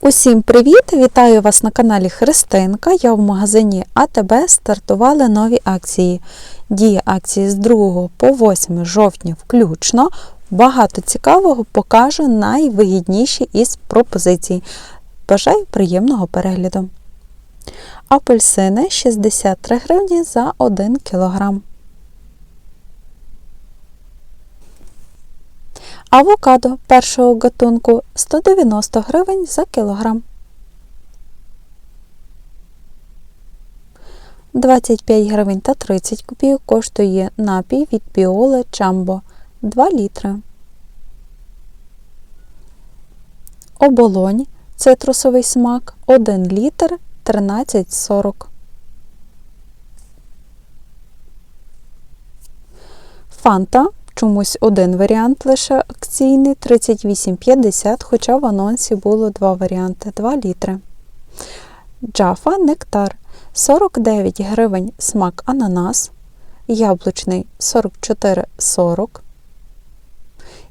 Усім привіт! Вітаю вас на каналі Христинка. Я в магазині АТБ стартували нові акції. Дія акції з 2 по 8 жовтня включно. Багато цікавого покажу найвигідніші із пропозицій. Бажаю приємного перегляду. Апельсини 63 гривні за 1 кілограм. Авокадо першого гатунку 190 гривень за кілограм. 25 гривень та 30 копійок коштує напій від Біоле Джамбо 2 літри. Оболонь цитрусовий смак 1 літр 13,40. Фанта чомусь один варіант лише акційний 38,50, хоча в анонсі було два варіанти 2 літри. Джафа нектар 49 гривень смак ананас, яблучний 44,40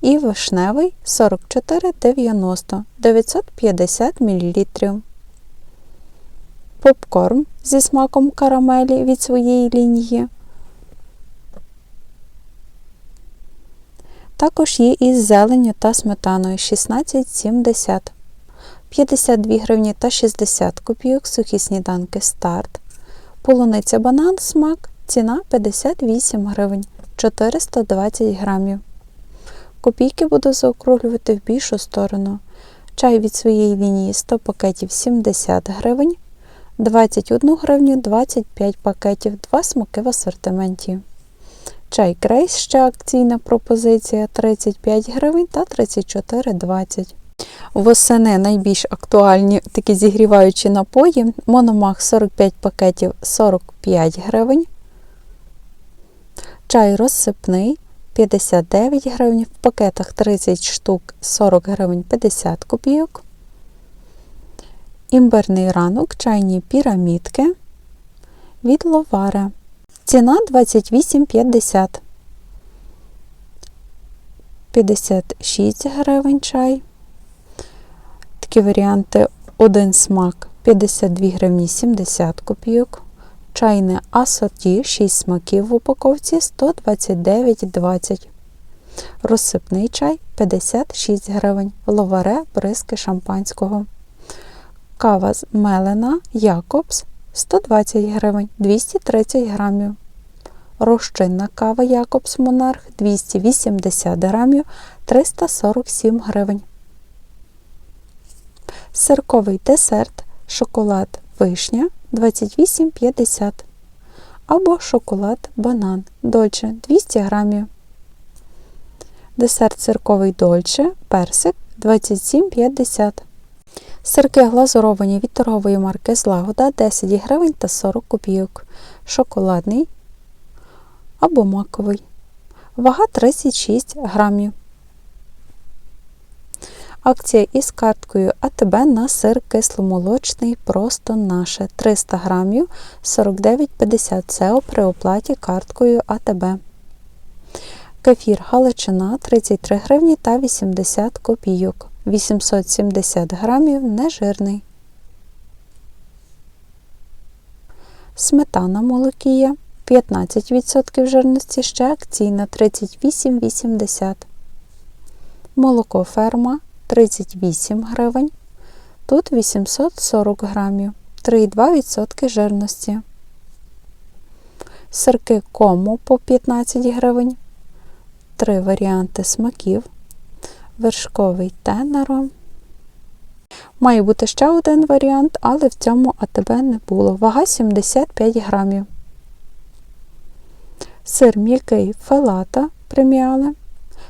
і вишневий 44,90 950 мл. Попкорн зі смаком карамелі від своєї лінії Також є із зеленню та сметаною 16,70, 52 гривні та 60 копійок сухі сніданки старт. Полуниця банан смак, ціна 58 гривень 420 грамів. Копійки буду заокруглювати в більшу сторону. Чай від своєї лінії 100 пакетів 70 гривень, 21 гривню 25 пакетів, 2 смаки в асортименті. Чай Грейс ще акційна пропозиція 35 гривень та 34,20. Восени найбільш актуальні такі зігріваючі напої. Мономах 45 пакетів 45 гривень. Чай розсипний 59 гривень. В пакетах 30 штук 40 гривень 50 копійок. Імбирний ранок, чайні пірамідки від Ловаре. Ціна 28,50. 56 гривень чай. Такі варіанти один смак 52 гривні 70 копійок. Чайне асорті 6 смаків в упаковці 129,20. Розсипний чай 56 гривень. Ловаре бризки шампанського. Кава з мелена Якобс 120 гривень 230 грамів. Розчинна кава Якобс Монарх 280 грамів 347 гривень. Сирковий десерт шоколад вишня 28,50 або шоколад банан дольче 200 грамів. Десерт сирковий дольче персик 27,50 Сирки глазуровані від торгової марки Злагода 10 гривень та 40 копійок. Шоколадний або маковий. Вага 36 грамів. Акція із карткою АТБ на сир кисломолочний просто наше 300 грамів 49,50 СЕО при оплаті карткою АТБ. Кефір Галичина 33 гривні та 80 копійок. 870 грамів нежирний. Сметана молокія 15% жирності ще акційна 38,80. Молоко ферма 38 гривень. Тут 840 грамів, 3,2% жирності. Сирки кому по 15 гривень. Три варіанти смаків вершковий тенеро. Має бути ще один варіант, але в цьому АТБ не було. Вага 75 грамів. Сир м'який фелата преміали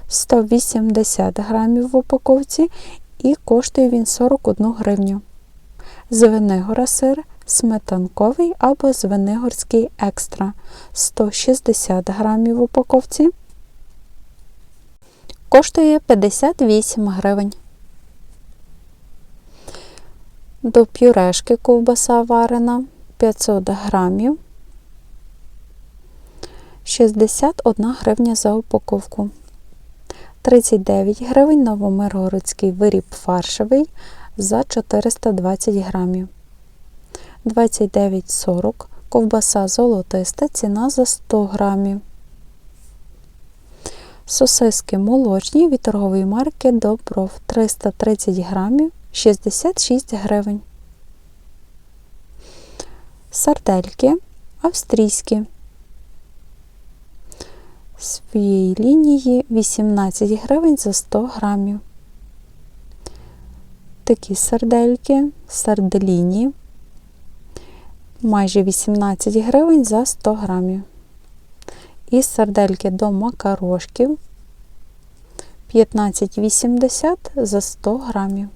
180 грамів в упаковці і коштує він 41 гривню. Звенигора сир сметанковий або звенигорський екстра 160 грамів в упаковці коштує 58 гривень. До пюрешки ковбаса варена 500 грамів, 61 гривня за упаковку. 39 гривень Новомиргородський виріб фаршевий за 420 грамів. 29,40 ковбаса золотиста, ціна за 100 грамів. Сосиски молочні від торгової марки Добров 330 грамів 66 гривень. Сардельки австрійські. Своєї лінії 18 гривень за 100 грамів. Такі сардельки, сарделіні майже 18 гривень за 100 грамів. І сардельки до макарошків 15,80 за 100 грамів.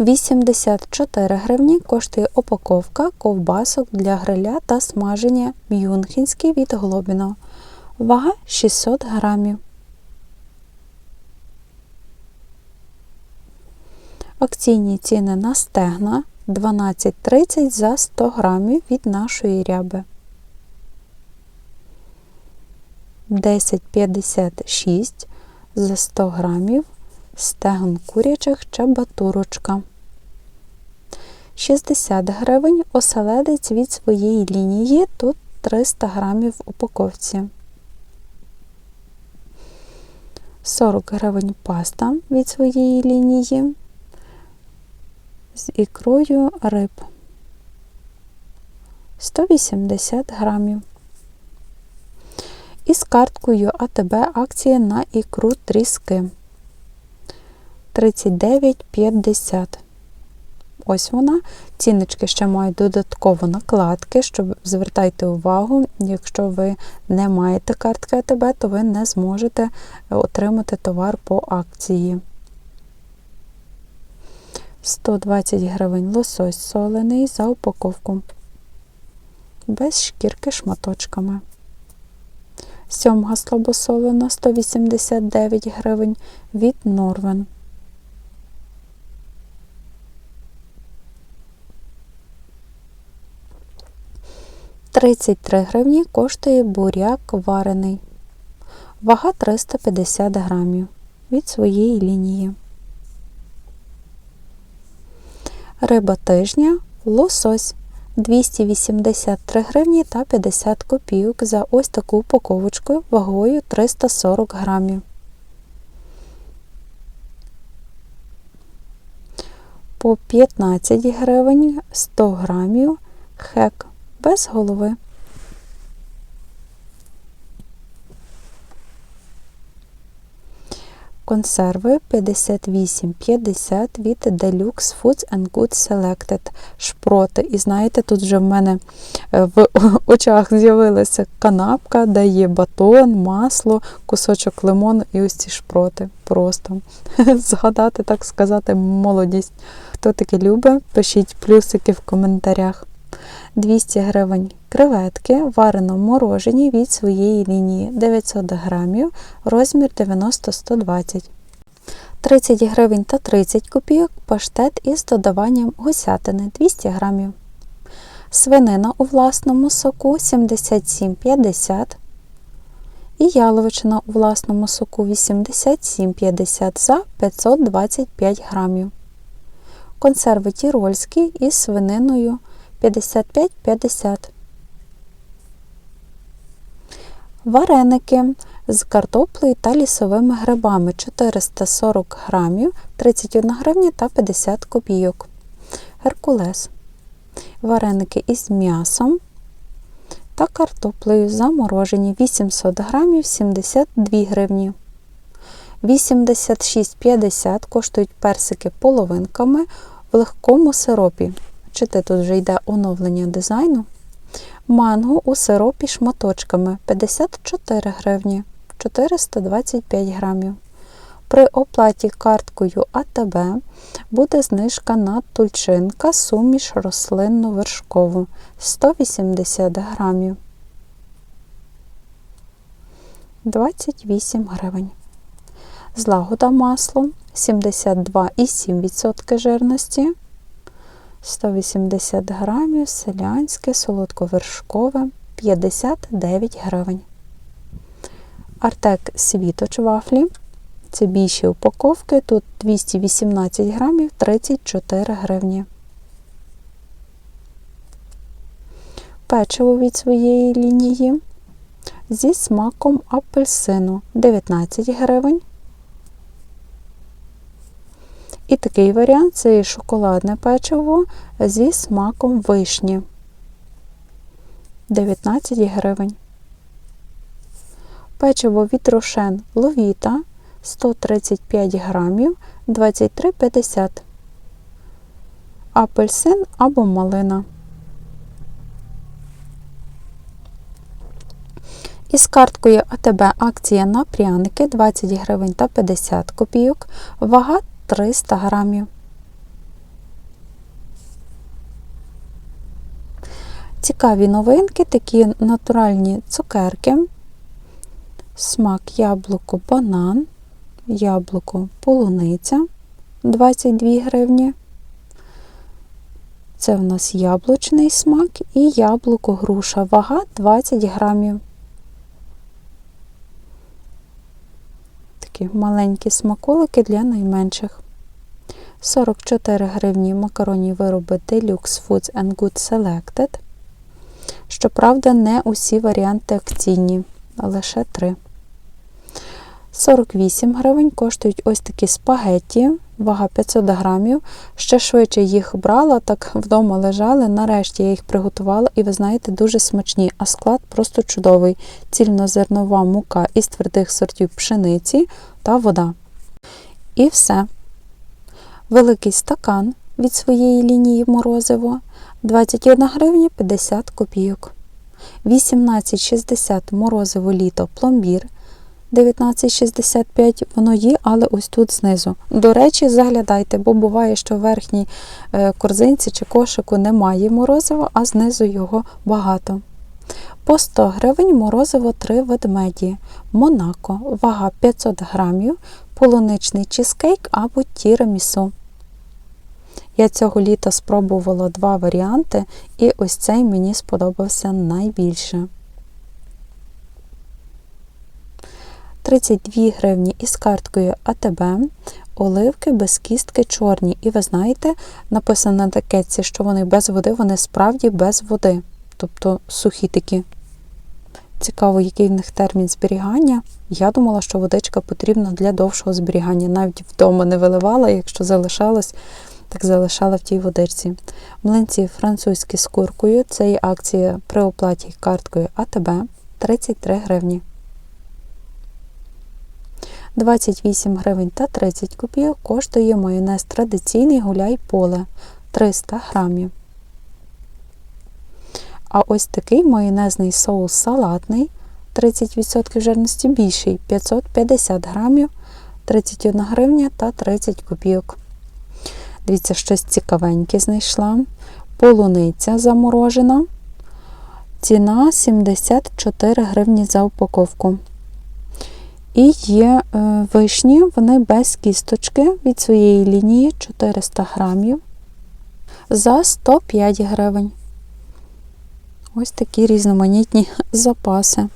84 гривні коштує упаковка ковбасок для гриля та смаження мюнхенський від Глобіно. Вага 600 грамів. Акційні ціни на стегна 12,30 за 100 грамів від нашої ряби. 10,56 за 100 грамів стегон курячих чабатурочка. 60 гривень оселедець від своєї лінії, тут 300 грамів в упаковці. 40 гривень паста від своєї лінії з ікрою риб 180 грамів. І з карткою АТБ акція на ікру тріски 39,50. Ось вона. Ціночки ще мають додатково накладки, щоб звертайте увагу, якщо ви не маєте картки АТБ, то ви не зможете отримати товар по акції. 120 гривень лосось солений за упаковку. Без шкірки шматочками. Сьомга слабосолена 189 гривень від Норвен. Тридцять три гривні коштує буряк варений. Вага 350 грамів від своєї лінії. Риба тижня лосось 283 гривні та 50 копійок за ось таку упаковочку вагою 340 грамів. По 15 гривень 100 грамів хек без голови. Консерви 58,50 від Deluxe Foods and Good Selected шпроти. І знаєте, тут вже в мене е, в очах з'явилася канапка, де є батон, масло, кусочок лимону і ось ці шпроти. Просто згадати, так сказати, молодість. Хто таке любить, пишіть плюсики в коментарях. 200 гривень креветки варено морожені від своєї лінії 900 грамів, розмір 90-120 30 гривень та 30 копійок паштет із додаванням гусятини 200 грамів. Свинина у власному соку 77,50 і яловичина у власному соку 87,50 за 525 грамів. Консерви тірольські із свининою 55,50. Вареники з картоплею та лісовими грибами 440 грамів, 31 гривня та 50 копійок. Геркулес. Вареники із м'ясом та картоплею заморожені 800 грамів 72 гривні. 86,50 коштують персики половинками в легкому сиропі. Бачите, тут вже йде оновлення дизайну. Манго у сиропі шматочками 54 гривні 425 грамів. При оплаті карткою АТБ буде знижка на тульчинка суміш рослинно-вершкову 180 грамів 28 гривень. Злагода масло 72,7% жирності 180 грамів, селянське, солодковершкове 59 гривень. Артек світоч вафлі Це більші упаковки, тут 218 грамів 34 гривні. Печиво від своєї лінії зі смаком апельсину 19 гривень. І такий варіант це шоколадне печиво зі смаком вишні 19 гривень. Печиво від рошен ловіта 135 грамів 23,50. Апельсин або малина. Із карткою АТБ акція на пряники 20 гривень та 50 копійок, вага 300 грамів. Цікаві новинки, такі натуральні цукерки, смак яблуко банан, яблуко полуниця 22 гривні. Це в нас яблучний смак і яблуко груша, вага 20 грамів. Такі маленькі смаколики для найменших. 44 гривні макаронні вироби Deluxe Foods and Good Selected. Щоправда, не усі варіанти акційні, лише 3. 48 гривень коштують ось такі спагетті, вага 500 грамів. Ще швидше їх брала, так вдома лежали. Нарешті я їх приготувала, і ви знаєте, дуже смачні, а склад просто чудовий. Цільнозернова мука із твердих сортів пшениці та вода. І все. Великий стакан від своєї лінії морозиво 21 гривня 50 копійок. 18,60 морозиво літо пломбір. 19,65 воно є, але ось тут знизу. До речі, заглядайте, бо буває, що в верхній е, корзинці чи кошику немає морозива, а знизу його багато. По 100 гривень морозиво 3 ведмеді. Монако, вага 500 грамів, полуничний чизкейк або тірамісу. Я цього літа спробувала два варіанти, і ось цей мені сподобався найбільше. 32 гривні із карткою АТБ, оливки без кістки чорні. І ви знаєте, написано на етикетці, що вони без води, вони справді без води. Тобто сухі такі. Цікаво, який в них термін зберігання. Я думала, що водичка потрібна для довшого зберігання. Навіть вдома не виливала, якщо залишалось, так залишала в тій водичці. Млинці французькі з куркою. Це є акція при оплаті карткою АТБ 33 гривні. 28 гривень та 30 копійок коштує майонез традиційний гуляй поле 300 грамів. А ось такий майонезний соус салатний 30% жирності більший 550 грамів, 31 гривня та 30 копійок. Дивіться, щось цікавеньке знайшла. Полуниця заморожена. Ціна 74 гривні за упаковку. І є е, вишні, вони без кісточки від своєї лінії 400 грамів за 105 гривень. Ось такі різноманітні запаси.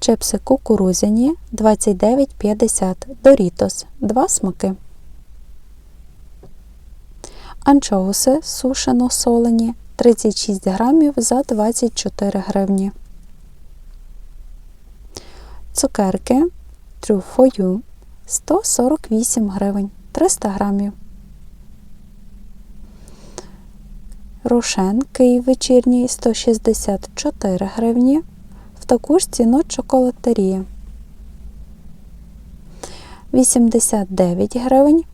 Чипси кукурузяні 29,50 Дорітос 2 смаки. Анчоуси сушено солені 36 грамів за 24 гривні. Цукерки You 148 гривень 300 грамів. Рошен Київ вечірній 164 гривні. Таку ж ціну чоколатерія. 89 гривень.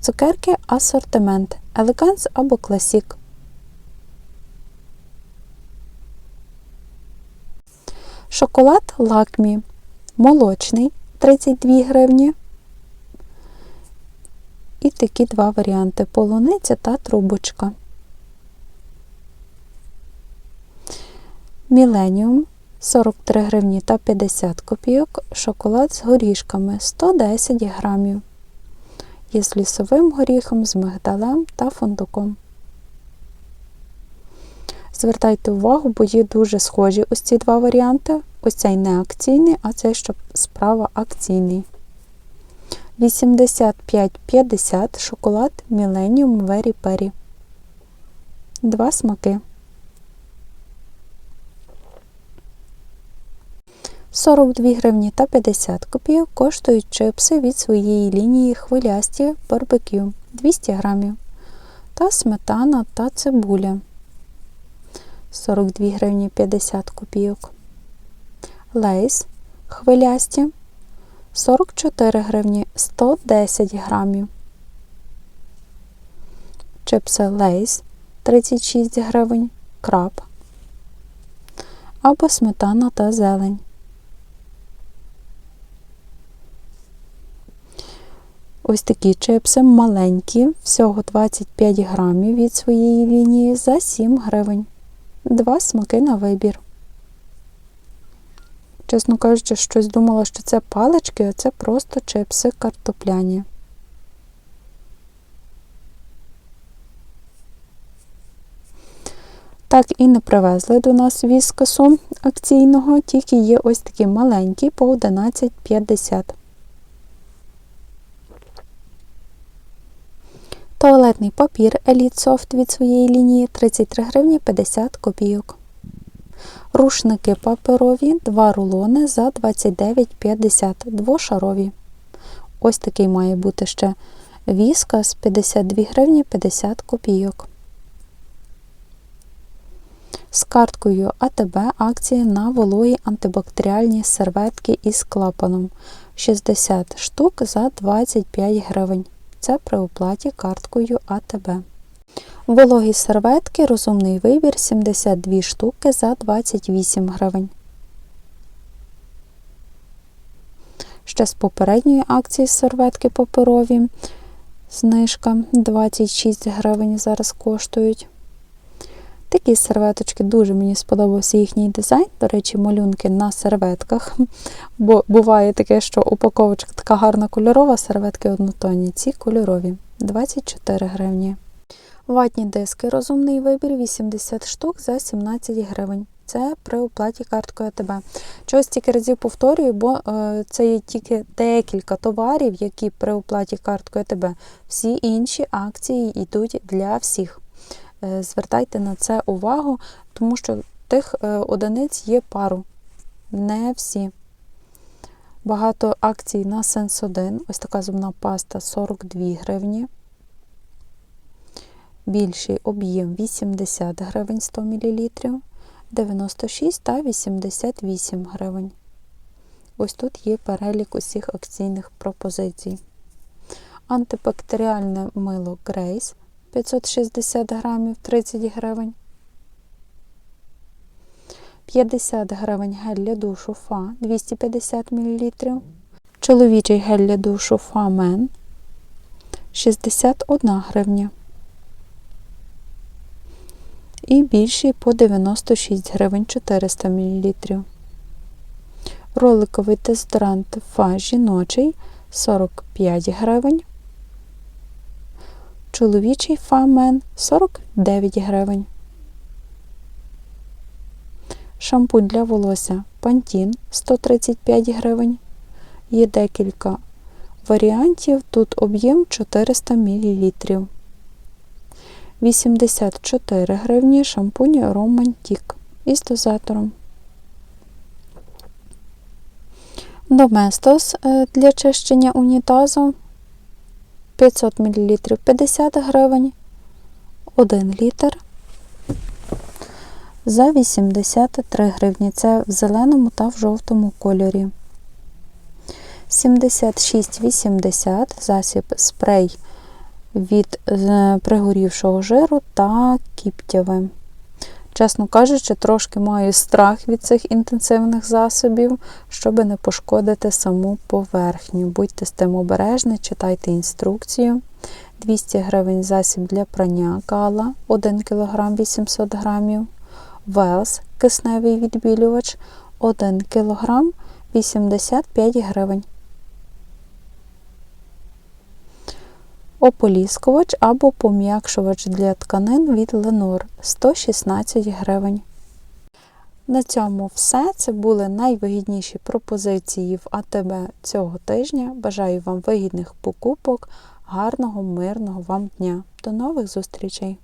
Цукерки асортимент. Елеганс або класік. Шоколад лакмі. Молочний 32 гривні. І такі два варіанти полуниця та трубочка. Міленіум 43 гривні та 50 копійок, шоколад з горішками 110 грамів. Є з лісовим горіхом, з мигдалем та фундуком. Звертайте увагу, бо є дуже схожі ось ці два варіанти. Ось цей не акційний, а цей, що справа акційний. 85,50 шоколад Millennium Very Peri. Два смаки. 42 гривні та 50 копійок коштують чипси від своєї лінії хвилясті барбекю 200 грамів та сметана та цибуля 42 гривні 50 копійок. Лейс хвилясті 44 гривні 110 грамів. Чипси Лейс 36 гривень, краб або сметана та зелень. Ось такі чипси маленькі, всього 25 грамів від своєї лінії за 7 гривень. Два смаки на вибір. Чесно кажучи, щось думала, що це палички, а це просто чипси картопляні. Так і не привезли до нас віскасу акційного, тільки є ось такі маленькі по 11,50. Туалетний папір Elite Soft від своєї лінії 33 гривні 50 копійок. Рушники паперові 2 рулони за 29,50 двошарові. Ось такий має бути ще віскас 52 гривні 50 копійок. З карткою АТБ акції на вологі антибактеріальні серветки із клапаном 60 штук за 25 гривень. Це при оплаті карткою АТБ. Вологі серветки розумний вибір 72 штуки за 28 гривень. Ще з попередньої акції серветки паперові. Знижка 26 гривень зараз коштують. Такі серветочки дуже мені сподобався їхній дизайн. До речі, малюнки на серветках. Бо буває таке, що упаковочка така гарна кольорова, серветки однотонні. Ці кольорові 24 гривні. Ватні диски розумний вибір 80 штук за 17 гривень. Це при оплаті карткою АТБ. Чогось тільки разів повторюю, бо е, це є тільки декілька товарів, які при оплаті карткою АТБ. Всі інші акції йдуть для всіх. Е, звертайте на це увагу, тому що тих е, одиниць є пару, не всі. Багато акцій на Sense 1. Ось така зубна паста 42 гривні. Більший об'єм 80 гривень 100 мл, 96 та 88 гривень. Ось тут є перелік усіх акційних пропозицій. Антибактеріальне мило Grace 560 грамів 30 гривень. 50 гривень гель для душу Фа 250 мл. Чоловічий гель для душу Фа Мен 61 гривня. І більший по 96 гривень 400 мл. Роликовий дезодорант Фа жіночий 45 гривень. Чоловічий фамен 49 гривень. Шампунь для волосся Пантін 135 гривень. Є декілька варіантів. Тут об'єм 400 мл. 84 гривні шампунь Романтік із дозатором. Доместос е, для чищення унітазу 500 мл 50 гривень, 1 літр за 83 гривні. Це в зеленому та в жовтому кольорі. 76,80 засіб спрей від е, пригорівшого жиру та кіптяви. Чесно кажучи, трошки маю страх від цих інтенсивних засобів, щоб не пошкодити саму поверхню. Будьте з тим обережні, читайте інструкцію. 200 гривень засіб для прання гала 1 кг 800 г. Велс кисневий відбілювач 1 кг 85 гривень. Ополіскувач або пом'якшувач для тканин від Lenor 116 гривень. На цьому все. Це були найвигідніші пропозиції в АТБ цього тижня. Бажаю вам вигідних покупок, гарного, мирного вам дня. До нових зустрічей!